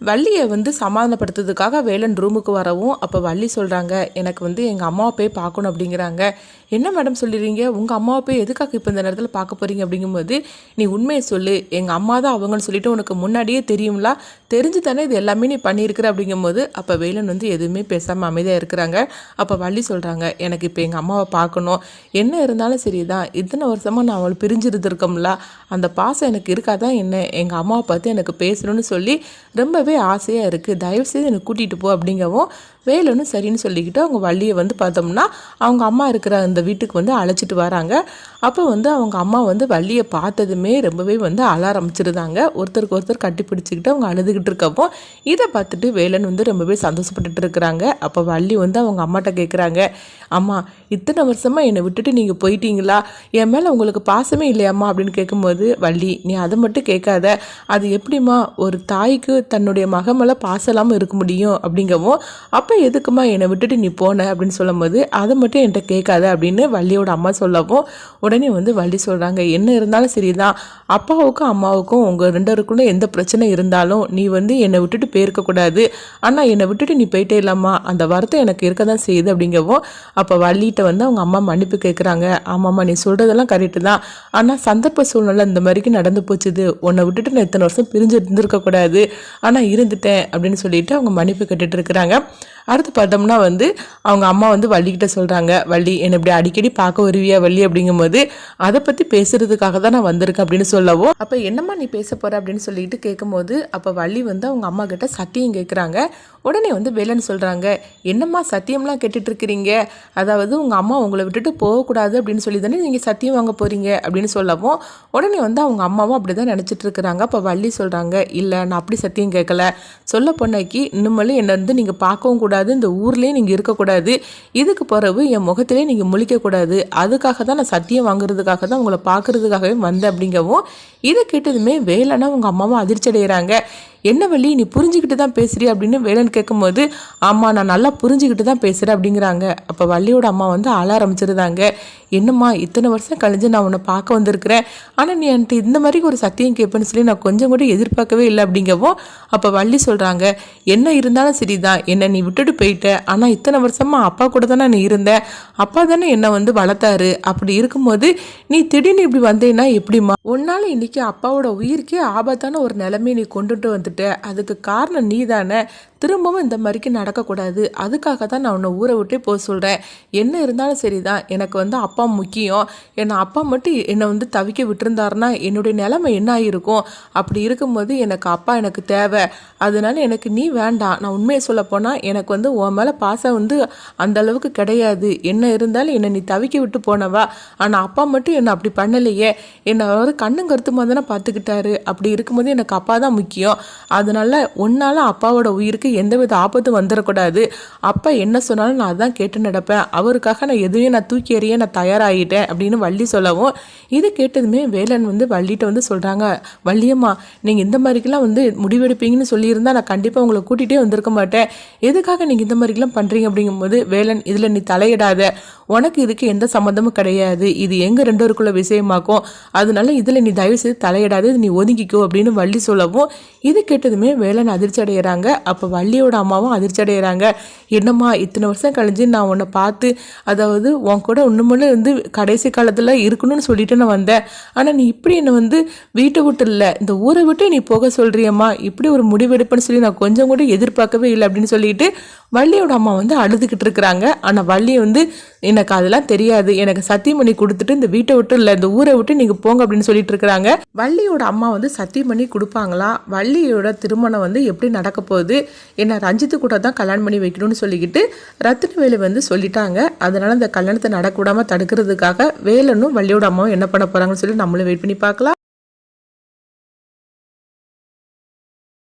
வள்ளியை வந்து சமாதானப்படுத்துறதுக்காக வேலன் ரூமுக்கு வரவும் அப்போ வள்ளி சொல்கிறாங்க எனக்கு வந்து எங்கள் அம்மாவை போய் பார்க்கணும் அப்படிங்கிறாங்க. என்ன மேடம் சொல்லிடுறீங்க உங்கள் அம்மாவை போய் எதுக்காக இப்போ இந்த நேரத்தில் பார்க்க போகிறீங்க அப்படிங்கும்போது நீ உண்மையை சொல்லு. எங்கள் அம்மா தான் அவங்கன்னு சொல்லிட்டு உனக்கு முன்னாடியே தெரியும்ல. தெரிஞ்சு தானே இது எல்லாமே நீ பண்ணியிருக்கிற? அப்படிங்கும்போது அப்போ வேலன் வந்து எதுவுமே பேசாமல் அமைதியாக இருக்கிறாங்க. அப்போ வள்ளி சொல்கிறாங்க எனக்கு இப்போ எங்கள் அம்மாவை பார்க்கணும். என்ன இருந்தாலும் சரி தான். இத்தனை வருஷமாக நான் அவள் பிரிஞ்சிருந்துருக்கோம்ல. அந்த பாசம் எனக்கு இருக்காதான் என்ன? எங்கள் அம்மாவை பார்த்து எனக்கு பேசணும்னு சொல்லி ரொம்பவே ஆசையாக இருக்குது தயவுசெய்து எனக்கு கூட்டிகிட்டு போ அப்படிங்கவும் வேலுன்னு சரின்னு சொல்லிக்கிட்டு அவங்க வள்ளியை வந்து பார்த்தோம்னா அவங்க அம்மா இருக்கிற அந்த வீட்டுக்கு வந்து அழைச்சிட்டு வராங்க. அப்போ வந்து அவங்க அம்மா வந்து வள்ளியை பார்த்ததுமே ரொம்பவே வந்து அழ ஆரம்பிச்சிருந்தாங்க. ஒருத்தருக்கு ஒருத்தர் கட்டி பிடிச்சிக்கிட்டு அவங்க அழுதுகிட்டு இருக்கப்போ இதை பார்த்துட்டு வேலன் வந்து ரொம்பவே சந்தோஷப்பட்டுட்டு இருக்கிறாங்க. அப்போ வள்ளி வந்து அவங்க அம்மாட்ட கேட்குறாங்க அம்மா இத்தனை வருஷமாக என்னை விட்டுட்டு நீங்கள் போயிட்டீங்களா? என் மேலே உங்களுக்கு பாசமே இல்லையாம்மா? அப்படின்னு கேட்கும்போது வள்ளி நீ அதை மட்டும் கேட்காத. அது எப்படிம்மா ஒரு தாய்க்கு தன்னுடைய மகமெல்லாம் மேலே பாசம் இல்லாமல் இருக்க முடியும்? அப்படிங்கவும் அப்போ எதுக்குமா என்னை விட்டுட்டு நீ போன? அப்படின்னு சொல்லும்போது அதை மட்டும் என்கிட்ட கேட்காத அப்படின்னு வள்ளியோட அம்மா சொல்லவும் உடனே வந்து வள்ளி சொல்கிறாங்க என்ன இருந்தாலும் சரிதான். அப்பாவுக்கும் அம்மாவுக்கும் உங்கள் ரெண்டருக்குள்ளே எந்த பிரச்சனை இருந்தாலும் நீ வந்து என்னை விட்டுட்டு போயிருக்கக்கூடாது ஆனால் என்னை விட்டுட்டு நீ போயிட்டே இல்லாமா அந்த வருத்தம் எனக்கு இருக்க தான் செய்யுது அப்படிங்கவும் அப்போ வள்ளிகிட்ட வந்து அவங்க அம்மா மன்னிப்பு கேட்குறாங்க ஆமாம்மா நீ சொல்கிறதெல்லாம் கரெக்டு தான். ஆனால் சந்தர்ப்ப சூழ்நிலை இந்த மாதிரிக்கு நடந்து போச்சுது. உன்னை விட்டுட்டு நான் இத்தனை வருஷம் பிரிஞ்சு இருந்திருக்கக்கூடாது ஆனால் இருந்துட்டேன் அப்படின்னு சொல்லிட்டு அவங்க மன்னிப்பு கேட்டுட்டு இருக்கிறாங்க. அடுத்து பார்த்தோம்னா வந்து அவங்க அம்மா வந்து வள்ளிக்கிட்ட சொல்கிறாங்க வள்ளி என்னை இப்படி அடிக்கடி பார்க்க வருவியா வள்ளி? அப்படிங்கும்போது அதை பற்றி பேசுகிறதுக்காக தான் நான் வந்திருக்கேன் அப்படின்னு சொல்லவும் அப்போ என்னம்மா நீ பேச போகிற அப்படின்னு சொல்லிட்டு கேட்கும்போது அப்போ வள்ளி வந்து அவங்க அம்மா கிட்ட சத்தியம் கேட்குறாங்க உடனே வந்து வேலன் சொல்கிறாங்க என்னம்மா சத்தியம்லாம் கேட்டுட்ருக்கிறீங்க? அதாவது உங்கள் அம்மா உங்களை விட்டுட்டு போகக்கூடாது அப்படின்னு சொல்லி தானே நீங்கள் சத்தியம் வாங்க போகிறீங்க அப்படின்னு சொல்லவும் உடனே வந்து அவங்க அம்மாவும் அப்படி தான் நினச்சிட்ருக்கிறாங்க. அப்போ வள்ளி சொல்கிறாங்க இல்லை நான் அப்படி சத்தியம் கேட்கல சொல்ல பொண்ணைக்கு இன்னுமேலும் என்னை வந்து நீங்கள் பார்க்கவும் கூடாது. இந்த ஊர்லேயே நீங்கள் இருக்கக்கூடாது. இதுக்கு பிறகு என் முகத்திலே நீங்கள் முழிக்கக்கூடாது. அதுக்காக தான் நான் சத்தியம் வாங்குறதுக்காக தான் உங்களை பார்க்குறதுக்காகவே வந்தேன். அப்படிங்கவும் இதை கேட்டதுமே வேலைன்னா உங்கள் அம்மாவும் அதிர்ச்சி அடைகிறாங்க என்ன வள்ளி நீ புரிஞ்சுக்கிட்டு தான் பேசுறியா? அப்படின்னு வேலன் கேட்கும்போது ஆமாம் நான் நல்லா புரிஞ்சுக்கிட்டு தான் பேசுகிறேன் அப்படிங்கிறாங்க. அப்போ வள்ளியோட அம்மா வந்து அழ ஆரம்பிச்சிருந்தாங்க என்னம்மா இத்தனை வருஷம் கழிஞ்சு நான் உன்னை பார்க்க வந்திருக்கிறேன். ஆனால் நீ என்கிட்ட இந்த மாதிரி ஒரு சத்தியம் கேட்பேன்னு சொல்லி நான் கொஞ்சம் கூட எதிர்பார்க்கவே இல்லை அப்படிங்கவும் அப்போ வள்ளி சொல்கிறாங்க என்ன இருந்தாலும் சரிதான். என்னை நீ விட்டுட்டு போயிட்ட. ஆனால் இத்தனை வருஷமா அப்பா கூட தானே நீ இருந்த. அப்பா தானே என்னை வந்து வளர்த்தாரு. அப்படி இருக்கும்போது நீ திடீர்னு இப்படி வந்தேன்னா எப்படிம்மா? உன்னால் இன்னைக்கு அப்பாவோட உயிருக்கே ஆபத்தான ஒரு நிலைமையை நீ கொண்டுட்டு வந்துட்ட அதுக்கு காரணம் நீ தானே திரும்பவும் இந்த மாதிரிக்கு நடக்கக்கூடாது. அதுக்காக தான் நான் உன்னை ஊரை விட்டே போக சொல்கிறேன் என்ன இருந்தாலும் சரி தான் எனக்கு வந்து அப்பா முக்கியம். என்னை அப்பா மட்டும் என்னை வந்து தவிக்க விட்டுருந்தாருன்னா என்னுடைய நிலைமை என்ன ஆகிருக்கும் அப்படி இருக்கும்போது எனக்கு அப்பா எனக்கு தேவை. அதனால எனக்கு நீ வேண்டாம். நான் உண்மையை சொல்ல போனால் எனக்கு வந்து உன் மேலே பாசம் வந்து அந்த அளவுக்கு கிடையாது. என்ன இருந்தாலும் என்னை நீ தவிக்க விட்டு போனவா? ஆனால் அப்பா மட்டும் என்னை அப்படி பண்ணலையே. என்னை அவர் கண்ணும் கருத்துமா தானே பார்த்துக்கிட்டாரு. அப்படி இருக்கும்போது எனக்கு அப்பா தான் முக்கியம். அதனால உன்னால அப்பாவோட உயிருக்கு எந்தவித ஆபத்தும் வந்துடக்கூடாது அப்பா என்ன சொன்னாலும் நான் அதான் கேட்டு நடப்பேன். அவருக்காக நான் எதுவும் நான் தூக்கி எறிய நான் தயாராகிட்டேன் அப்படின்னு வள்ளி சொல்லவும் இது கேட்டதுமே வேலன் வந்து வள்ளிட்ட வந்து சொல்கிறாங்க வள்ளியம்மா நீங்கள் இந்த மாதிரிக்கெல்லாம் வந்து முடிவெடுப்பீங்கன்னு சொல்லியிருந்தா நான் கண்டிப்பாக உங்களை கூட்டிகிட்டே வந்திருக்க மாட்டேன். எதுக்காக நீங்கள் இந்த மாதிரிக்கெல்லாம் பண்ணுறீங்க அப்படிங்கும்போது வேலன் இதில் நீ தலையிடாத. உனக்கு இதுக்கு எந்த சம்மந்தமும் கிடையாது. இது எங்கள் ரெண்டோருக்குள்ள விஷயமாக்கும். அதனால இதில் நீ தயவு செய்து தலையிடாது. நீ ஒதுங்கிக்கோ. அப்படின்னு வள்ளி சொல்லவும் இது கேட்டதுமே வேலன் அதிர்ச்சி அடைகிறாங்க அப்போ வள்ளியோட அம்மாவும் அதிர்ச்சி அடைகிறாங்க என்னம்மா இத்தனை வருஷம் கழிஞ்சு நான் உன்னை பார்த்து அதாவது உன் கூட இன்னுமே வந்து கடைசி காலத்தில் இருக்கணும்னு சொல்லிட்டு நான் வந்தேன். ஆனால் நீ இப்படி என்னை வந்து வீட்டை விட்டு இல்லை இந்த ஊரை விட்டு நீ போக சொல்கிறியம்மா இப்படி ஒரு முடிவெடுப்பேன்னு சொல்லி நான் கொஞ்சம் கூட எதிர்பார்க்கவே இல்லை அப்படின்னு சொல்லிட்டு வள்ளியோட அம்மா வந்து அழுதுகிட்டு இருக்கிறாங்க. ஆனால் வள்ளி வந்து எனக்கு அதெல்லாம் தெரியாது. எனக்கு சத்தியம் பண்ணி கொடுத்துட்டு இந்த வீட்டை விட்டு இல்லை இந்த ஊரை விட்டு நீங்கள் போங்க அப்படின்னு சொல்லிட்டு இருக்கிறாங்க. வள்ளியோட அம்மா வந்து சத்தியம் பண்ணி கொடுப்பாங்களா? வள்ளியோட திருமணம் வந்து எப்படி நடக்க போகுது? என்ன ரஞ்சித்து கூட தான் கல்யாணம் பண்ணி வைக்கணும்னு சொல்லிக்கிட்டு ரத்தினவேலு வந்து சொல்லிட்டாங்க. அதனால் இந்த கல்யாணத்தை நடக்கூடாமல் தடுக்கிறதுக்காக வேலனும் வள்ளியோட அம்மாவும் என்ன பண்ண போகிறாங்கன்னு சொல்லி நம்மளும் வெயிட் பண்ணி பார்க்கலாம்.